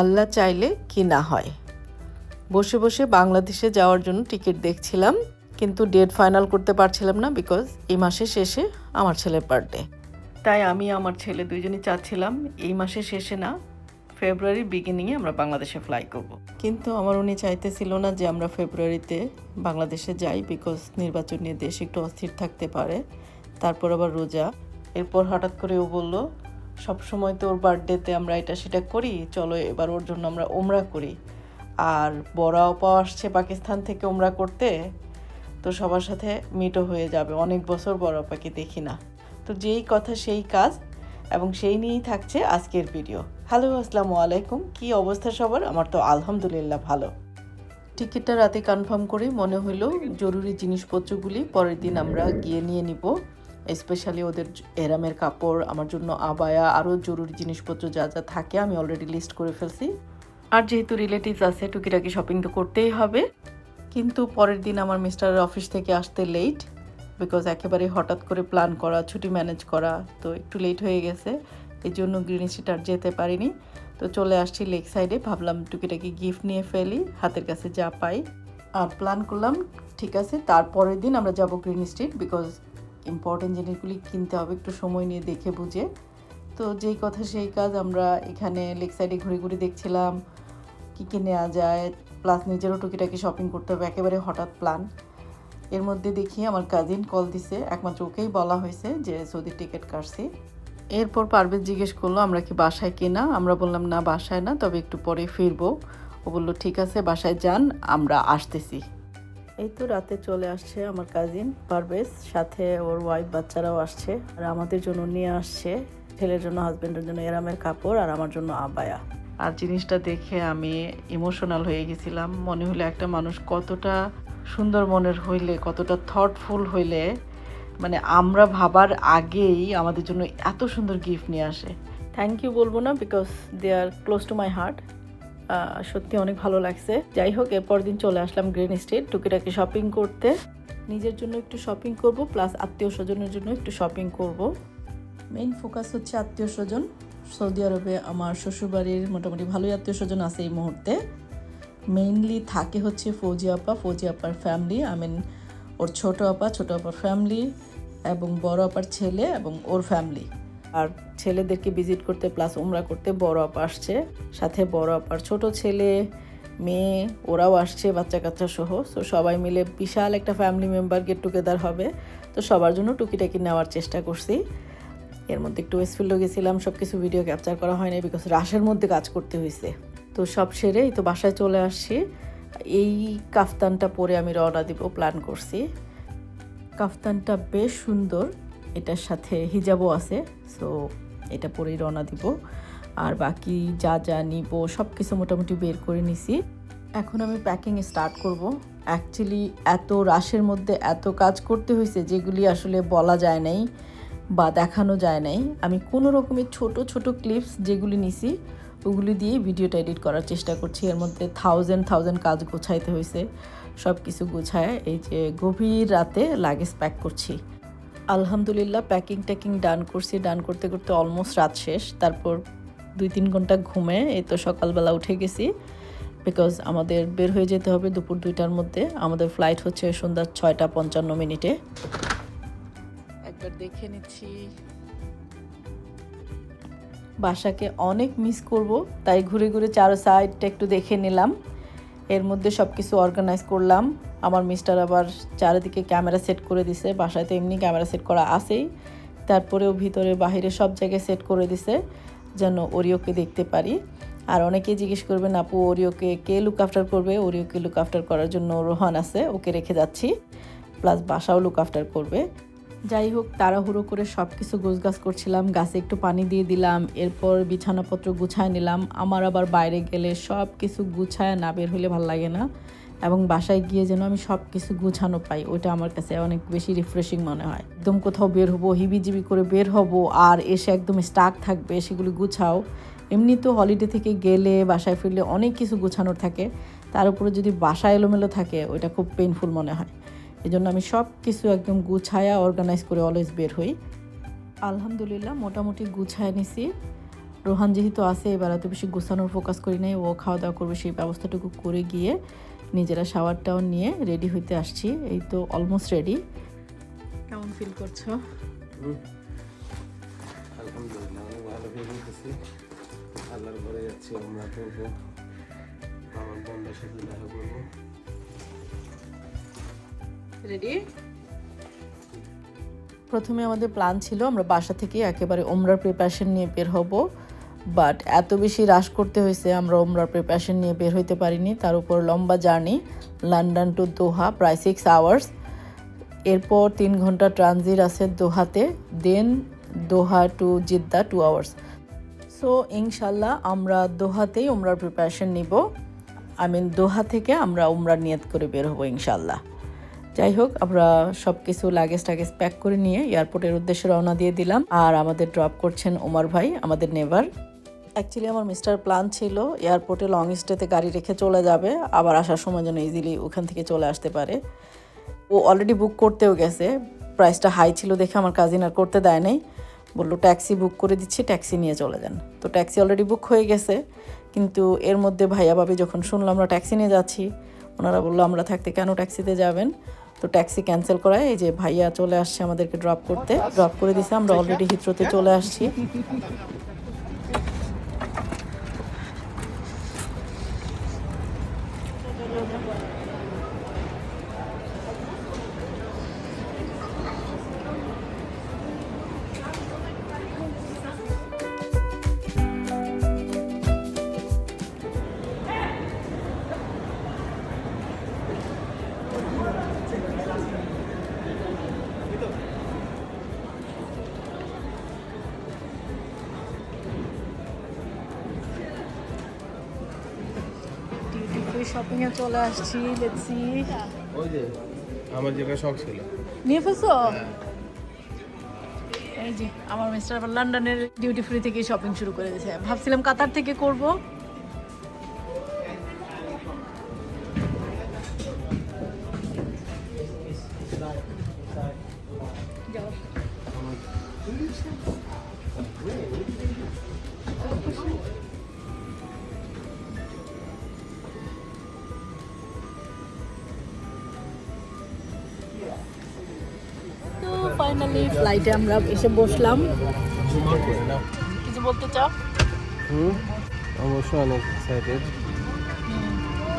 আল্লাহ চাইলে কি না হয়। বসে বসে বাংলাদেশে যাওয়ার জন্য টিকিট দেখছিলাম, কিন্তু ডেট ফাইনাল করতে পারছিলাম না বিকজ এই মাসের শেষে আমার ছেলের বার্থডে তাই আমি আমার ছেলে দুইজনই চাচ্ছিলাম, এই মাসের শেষে না ফেব্রুয়ারির বিগিনিংয়ে আমরা বাংলাদেশে ফ্লাই করব। কিন্তু আমার উনি চাইতেছিল না যে আমরা ফেব্রুয়ারিতে বাংলাদেশে যাই বিকজ নির্বাচন নিয়ে দেশ একটু অস্থির থাকতে পারে। তারপর আবার রোজা। এরপর হঠাৎ করে ও বলল সব সময় তো ওর বার্থডেতে আমরা এটা সেটা করি চলো এবার ওর জন্য আমরা ওমরা করি। আর বড় আপা আসছে পাকিস্তান থেকে ওমরা করতে তো সবার সাথে মিটও হয়ে যাবে। অনেক বছর বড় আপাকে দেখি না। তো যেই কথা সেই কাজ এবং সেই নিয়েই থাকছে আজকের ভিডিও। হ্যালো আসসালামু আলাইকুম। কি অবস্থা সবার? আমার তো আলহামদুলিল্লাহ ভালো। টিকিটটা রাতে কনফার্ম করে মনে হলো জরুরি জিনিসপত্রগুলি পরের দিন আমরা গিয়ে নিয়ে নিব। স্পেশালি ওদের এরামের কাপড়, আমার জন্য আবায়া আরও জরুরি জিনিসপত্র যা যা থাকে আমি অলরেডি লিস্ট করে ফেলছি। আর যেহেতু রিলেটিভস আছে, টুকিটাকি শপিং তো করতেই হবে। কিন্তু পরের দিন আমার মিস্টারের অফিস থেকে আসতে লেট বিকজ একেবারে হঠাৎ করে প্ল্যান করা, ছুটি ম্যানেজ করা, তো একটু লেট হয়ে গেছে। এই জন্য গ্রিন স্ট্রিট আর যেতে পারিনি। তো চলে আসছি লেক সাইডে ভাবলাম টুকিটাকি গিফট নিয়ে ফেলি, হাতের কাছে যা পাই। আর প্ল্যান করলাম, ঠিক আছে, তারপরের দিন আমরা যাব গ্রিন স্ট্রিট বিকজ ইম্পর্টেন্ট জিনিসগুলি কিনতে হবে, একটু সময় নিয়ে দেখে বুঝে। তো যেই কথা সেই কাজ আমরা এখানে লেক সাইডে ঘুরে ঘুরে দেখছিলাম, কী কী নেওয়া যায় প্লাস নিজেরও টুকিটাকি শপিং করতে হবে, একেবারে হঠাৎ প্ল্যান এর মধ্যে দেখি আমার কাজিন কল দিছে, একমাত্র ওকেই বলা হয়েছে যে সৌদির টিকিট কাটছি। এরপর পারভেজ জিজ্ঞেস করল, আমরা কি বাসায় কিনা? আমরা বললাম, না, বাসায় না, তবে একটু পরে ফিরবো। ও বলল, ঠিক আছে, বাসায় যান, আমরা আসতেছি। এই তো রাতে চলে আসছে আমার কাজিন পারভেজ সাথে ওর ওয়াইফ বাচ্চারাও আসছে। আর আমাদের জন্য নিয়ে আসছে ছেলের জন্য হাজবেন্ডের জন্য এরামের কাপড় আর আমার জন্য আবায়া। আর জিনিসটা দেখে আমি ইমোশনাল হয়ে গেছিলাম। মনে হলো একটা মানুষ কতটা সুন্দর মনের হইলে কতটা থটফুল হইলে মানে আমরা ভাবার আগেই আমাদের জন্য এত সুন্দর গিফট নিয়ে আসে। থ্যাংক ইউ বলব না because they are close to my heart সত্যি অনেক ভালো লাগছে। যাই হোক, এরপর দিন চলে আসলাম গ্রিন স্টেট টুকিটাকি শপিং করতে। নিজের জন্য একটু শপিং করব প্লাস আত্মীয় স্বজনের জন্য একটু শপিং করব। মেইন ফোকাস হচ্ছে আত্মীয় স্বজন। সৌদি আরবে আমার শ্বশুরবাড়ির মোটামুটি ভালোই আত্মীয় স্বজন আছে এই মুহূর্তে। মেইনলি থাকে হচ্ছে ফৌজি আপা। ফৌজি আপার ফ্যামিলি আই মিন ওর ছোট আপা, ছোট আপার ফ্যামিলি এবং বড় আপার ছেলে এবং ওর ফ্যামিলি আর ছেলেদেরকে ভিজিট করতে প্লাস ওমরা করতে বড় আপা আসছে। সাথে বড় আপার ছোট ছেলে, মেয়ে, ওরাও আসছে বাচ্চা কাচ্চা সহ। তো সবাই মিলে বিশাল একটা ফ্যামিলি মেম্বার গেট টুগেদার হবে। তো সবার জন্য টুকিটাকি নেওয়ার চেষ্টা করছি। এর মধ্যে একটু ওয়েস্টফিল্ডও গেছিলাম সব কিছু ভিডিও ক্যাপচার করা হয়নি বিকজ রাশের মধ্যে কাজ করতে হয়েছে তো সব সেরে এই তো বাসায় চলে আসছি। এই কাফতানটা পরে আমি রওনা দিব প্ল্যান করছি। কাফতানটা বেশ সুন্দর। এটার সাথে হিজাবও আছে সো এটা পরেই রওনা দিব। আর বাকি যা যা নিব সব কিছু মোটামুটি বের করে নিছি। এখন আমি প্যাকিং স্টার্ট করব। অ্যাকচুয়ালি এত রাশের মধ্যে এত কাজ করতে হয়েছে যেগুলি আসলে বলা যায় নাই বা দেখানো যায় নাই। আমি কোনো রকমের ছোট ছোট ক্লিপস যেগুলি নিছি, ওগুলি দিয়ে ভিডিওটা এডিট করার চেষ্টা করছি। এর মধ্যে থাউজেন্ড থাউজেন্ড কাজ গোছাইতে হয়েছে সব কিছু গোছায় এই যে গভীর রাতে লাগেজ প্যাক করছি। আলহামদুলিল্লাহ প্যাকিং ট্যাকিং ডান করছি। ডান করতে করতে অলমোস্ট রাত শেষ। তারপর দুই তিন ঘণ্টা ঘুমে, এই তো সকালবেলা উঠে গেছি। বিকজ আমাদের বের হয়ে যেতে হবে দুপুর দুইটার মধ্যে। আমাদের ফ্লাইট হচ্ছে সন্ধ্যা ছয়টা পঞ্চান্ন মিনিটে। একবার দেখে নিচ্ছি। বাসাকে অনেক মিস করব। তাই ঘুরে ঘুরে চারো সাইডটা একটু দেখে নিলাম। এর মধ্যে সব কিছু অর্গানাইজ করলাম। আমার মিস্টার আবার চারিদিকে ক্যামেরা সেট করে দিছে, বাসায় তো এমনি ক্যামেরা সেট করা আছেই। তারপরেও ভিতরে বাহিরে সব জায়গায় সেট করে দিছে, যেন ওরিওকে দেখতে পারি। আর অনেকেই জিজ্ঞেস করবেন, আপু, ওরিওকে কে লুক আফটার করবে? ওরিওকে লুক আফটার করার জন্য রোহান আছে, ওকে রেখে যাচ্ছি। প্লাস বাসাও লুক আফটার করবে। যাই হোক, তাড়াহুড়ো করে সব কিছু গোছগাছ করছিলাম, গাছে একটু পানি দিয়ে দিলাম, এরপর বিছানাপত্র গুছায় নিলাম। আমার আবার বাইরে গেলে সব কিছু গুছায় না বের হলে ভালো লাগে না। এবং বাসায় গিয়ে যেন আমি সব কিছু গুছানো পাই, ওইটা আমার কাছে অনেক বেশি রিফ্রেশিং মনে হয়। একদম কোথাও বের হব, হিবিজিবি করে বের হব, আর এসে একদম স্টাক থাকবে, সেগুলি গুছাও। এমনি তো হলিডে থেকে গেলে, বাসায় ফিরলে অনেক কিছু গুছানোর থাকে। তার উপরে যদি বাসা এলোমেলো থাকে, ওইটা খুব পেইনফুল মনে হয়। এই জন্য আমি সব কিছু একদম গুছায়া অর্গানাইজ করে অলওয়েজ বের হই। আলহামদুলিল্লাহ, মোটামুটি গুছায় নিছি। রোহান যেহেতু আছে, এবার এত বেশি গুছানোর ফোকাস করি নাই, ও খাওয়া দাওয়া করবে, সেই ব্যবস্থাটুকু করে গিয়ে নিজেরা শাওয়ারটাও নিয়ে রেডি হইতে আসছি। এই তো অলমোস্ট রেডি কেমন ফিল করছ? আলহামদুলিল্লাহ অনেক ভালো ফিল করতেছি। আল্লাহর ঘরে যাচ্ছি আমরা করব। আমার বন্ধুর সাথে দেখা করব। রেডি প্রথমে আমাদের প্ল্যান ছিল আমরা বাসা থেকে একেবারে ওমরার প্রিপারেশন নিয়ে বের হব। বাট এত বেশি রাশ করতে হয়েছে, আমরা ওমরার প্রিপারেশন নিয়ে বের হইতে পারিনি। তার উপর লম্বা জার্নি লন্ডন টু দোহা প্রায় সিক্স আওয়ার্স এরপর তিন ঘণ্টা ট্রানজিট আছে দোহাতে then Doha to Jeddah two hours so ইনশাল্লাহ আমরা দোহাতেই ওমরার প্রিপারেশন নিব। আই মিন দোহা থেকে আমরা ওমরার নিয়ত করে বের হব ইনশাল্লাহ। যাই হোক, আমরা সব কিছু লাগেজ টাগেজ প্যাক করে নিয়ে এয়ারপোর্টের উদ্দেশ্যে রওনা দিয়ে দিলাম। আর আমাদের ড্রপ করছেন ওমর ভাই, আমাদের নেভার। অ্যাকচুয়ালি আমার মিস্টার প্ল্যান ছিল এয়ারপোর্টে লং স্টেতে গাড়ি রেখে চলে যাবে আবার আসার সময় যেন ইজিলি ওখান থেকে চলে আসতে পারে। ও অলরেডি বুক করতেও গেছে প্রাইসটা হাই ছিল দেখে আমার কাজিন আর করতে দেয় নাই। বলল ট্যাক্সি বুক করে দিচ্ছি ট্যাক্সি নিয়ে চলে যান। তো ট্যাক্সি অলরেডি বুক হয়ে গেছে কিন্তু এর মধ্যে ভাইয়া ভাবি যখন শুনলো আমরা ট্যাক্সি নিয়ে যাচ্ছি। ওনারা বলল আমরা থাকতে কেন ট্যাক্সিতে যাবেন? তো ট্যাক্সি ক্যান্সেল করায় এই যে ভাইয়া চলে আসছে আমাদেরকে ড্রপ করতে। ড্রপ করে দিছে আমরা অলরেডি হিথ্রোতে চলে আসছি। শপিং এ চলে আসছি দেখছি ওই যে আমার যেটা শখ ছিল। নিয়ে ফেলছো? এই যে আমার মিস্টার লন্ডনের ডিউটি ফ্রি থেকে শপিং শুরু করে দিয়েছে ভাবছিলাম কাতার থেকে করব। ফাইনালি আমরা এসে বসলাম। কিছু বলতে চাও? হুম? অবশ্যই অনেক এক্সাইটেড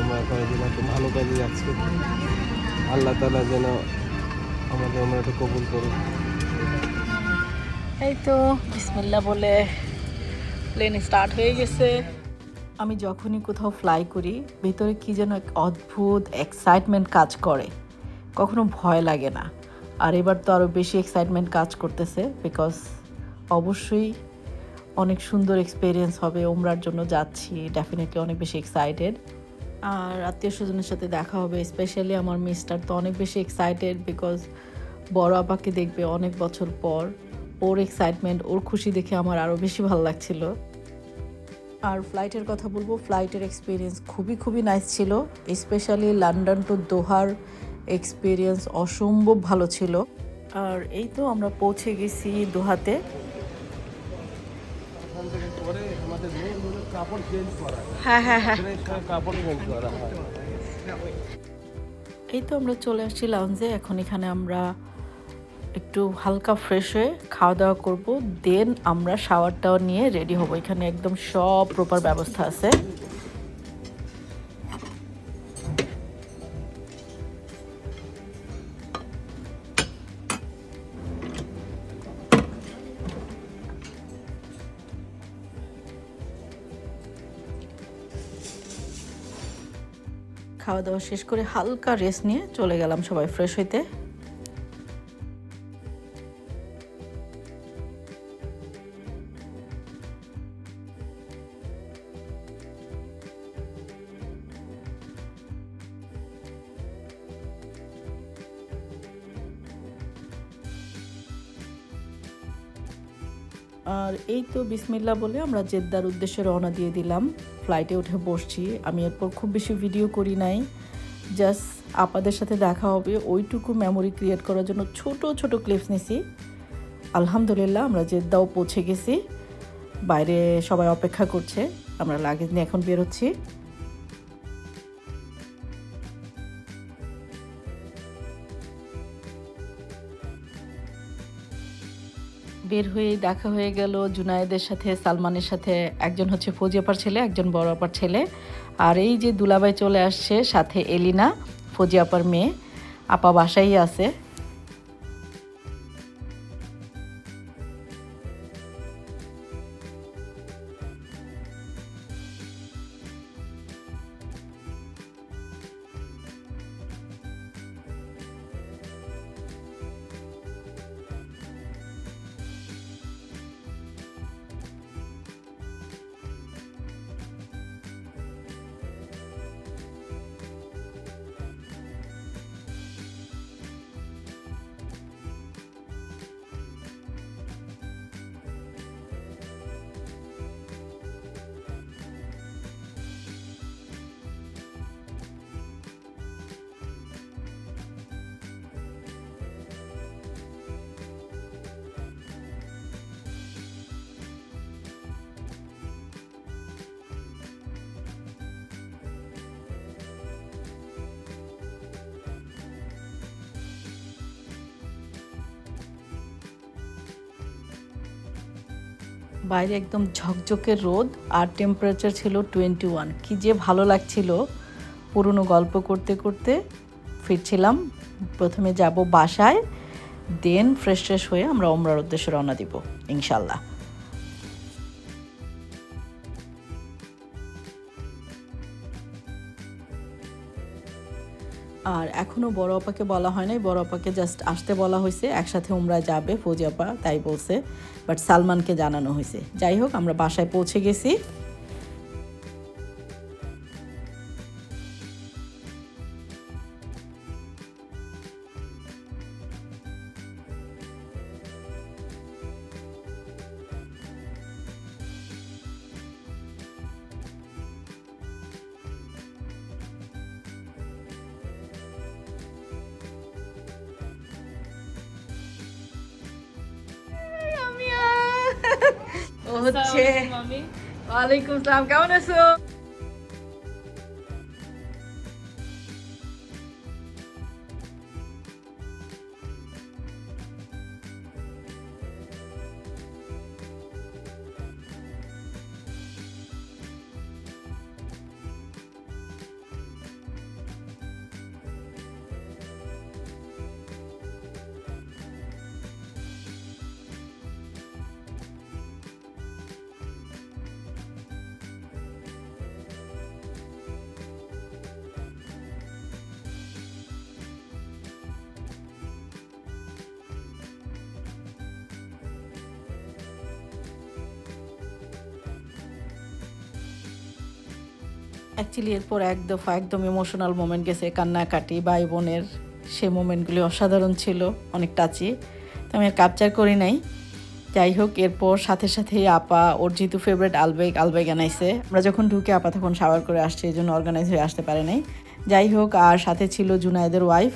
আমরা কয়েকদিন একটা ভালো কাজে যাচ্ছি। আল্লাহ তালা যেন আমাদের আমরা এটা কবুল করুন এই তো বিসমিল্লা বলে প্লেন স্টার্ট হয়ে গেছে। আমি যখনই কোথাও ফ্লাই করি ভেতরে কি যেন এক অদ্ভুত এক্সাইটমেন্ট কাজ করে। কখনো ভয় লাগে না। আর এবার তো আরও বেশি এক্সাইটমেন্ট কাজ করতেছে বিকজ অবশ্যই অনেক সুন্দর এক্সপিরিয়েন্স হবে ওমরার জন্য যাচ্ছি ডেফিনেটলি অনেক বেশি এক্সাইটেড আর আত্মীয় স্বজনের সাথে দেখা হবে স্পেশালি আমার মিস্টার তো অনেক বেশি এক্সাইটেড বিকজ বড় আপাকে দেখবে অনেক বছর পর। ওর এক্সাইটমেন্ট ওর খুশি দেখে আমার আরও বেশি ভালো লাগছিল। আর ফ্লাইটের কথা বলব ফ্লাইটের এক্সপিরিয়েন্স খুবই খুবই নাইস ছিল স্পেশালি লন্ডন টু দোহার এক্সপিরিয়েন্স অসম্ভব ভালো ছিল। আর এই তো আমরা পৌঁছে গেছি দোহাতে। হ্যাঁ হ্যাঁ হ্যাঁ। কাপড় চেঞ্জ করা এই তো আমরা চলে আসছি লাউঞ্জে এখন এখানে আমরা একটু হালকা ফ্রেশ হয়ে খাওয়া দাওয়া করব। দেন আমরা শাওয়ারটাও নিয়ে রেডি হব। এখানে একদম সব প্রপার ব্যবস্থা আছে। খাওয়া দাওয়া শেষ করে হালকা রেস্ট নিয়ে চলে গেলাম সবাই ফ্রেশ হইতে। এই তো বিসমিল্লা বলে আমরা জেদ্দার উদ্দেশ্যে রওনা দিয়ে দিলাম। ফ্লাইটে উঠে বসছি। আমি এরপর খুব বেশি ভিডিও করি নাই। জাস্ট আপাদের সাথে দেখা হবে। ওইটুকু মেমোরি ক্রিয়েট করার জন্য ছোট ছোট ক্লিপস নিছি। আলহামদুলিল্লাহ আমরা জেদ্দাও পৌঁছে গেছি। বাইরে সবাই অপেক্ষা করছে। আমরা লাগেজ নিয়ে এখন বেরোচ্ছি। বের হয়ে দেখা হয়ে গেল জুনায়েদের সাথে, সালমানের সাথে। একজন হচ্ছে ফৌজি আপার ছেলে, একজন বড় আপার ছেলে। আর এই যে দুলাবাই চলে আসছে, সাথে এলিনা, ফৌজি আপার মেয়ে। আপা বাসাই আছে। বাইরে একদম ঝকঝকে রোদ আর টেম্পারেচার ছিল টোয়েন্টি ওয়ান কী যে ভালো লাগছিল পুরনো গল্প করতে করতে। ফিরছিলাম, প্রথমে যাব বাসায় দেন ফ্রেশ ফ্রেশ হয়ে আমরা ওমরার উদ্দেশ্যে রওনা দিব ইনশাল্লাহ আর এখনও বড় আপাকে বলা হয় নাই, বড় আপাকে জাস্ট আসতে বলা হয়েছে, একসাথে ওমরা যাবে, ফৌজি আপা তাই বলছে বাট সালমানকে জানানো হয়েছে। যাই হোক, আমরা বাসায় পৌঁছে গেছি। ও হচ্ছে ওয়ালাইকুম আসসালাম কেমন আছো? অ্যাকচুয়ালি এরপর এক দফা একদম ইমোশনাল মোমেন্ট গেছে, কান্নাকাটি ভাই বোনের সে মোমেন্টগুলি অসাধারণ ছিল, অনেক টাচি তো আমি আর ক্যাপচার করি নাই। যাই হোক, এরপর সাথে সাথেই আপা ওর যেহেতু ফেভারিট আলবেগ আলবেগ আনাইছে আমরা যখন ঢুকে আপা তখন সাওয়ার করে আসছে, এই জন্য অর্গানাইজ হয়ে আসতে পারে নাই। যাই হোক, আর সাথে ছিল জুনায়েদের ওয়াইফ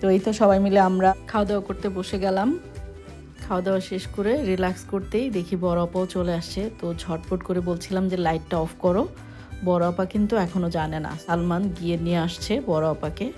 তো এই তো সবাই মিলে আমরা খাওয়া দাওয়া করতে বসে গেলাম। খাওয়া দাওয়া শেষ করে রিল্যাক্স করতেই দেখি বড় আপাও চলে আসছে। তো ঝটপট করে বলছিলাম যে লাইটটা অফ করো। বড় আপা কিন্তু এখনও জানে না। সালমান গিয়ে নিয়ে আসছে বড় আপাকে।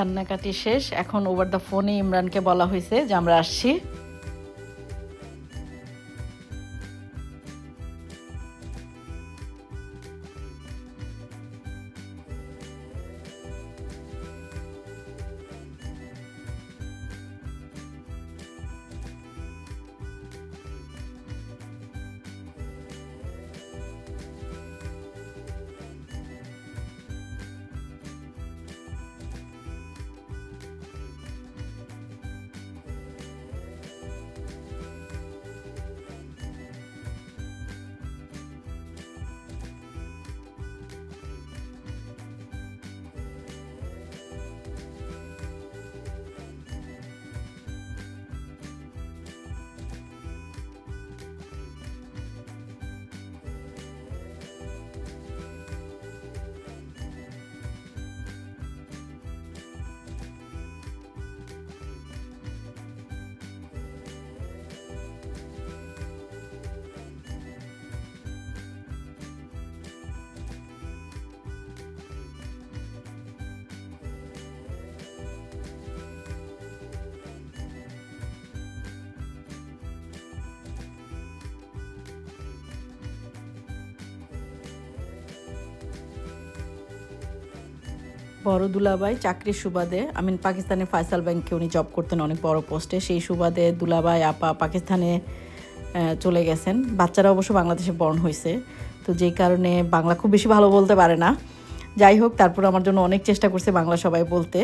কান্নাকাটি শেষ। এখন ওভার দ্য ফোনে ইমরানকে বলা হয়েছে যে আমরা আসছি। বড় দুলাবাই চাকরির সুবাদে আমিন পাকিস্তানের ফায়সাল ব্যাংকে উনি জব করতেন অনেক বড় পোস্টে সেই সুবাদে দুলাবাই আপা পাকিস্তানে চলে গেছেন। বাচ্চারা অবশ্য বাংলাদেশে বর্ণ হয়েছে তো যেই কারণে বাংলা খুব বেশি ভালো বলতে পারে না। যাই হোক, তারপর আমার জন্য অনেক চেষ্টা করছে বাংলা সবাই বলতে।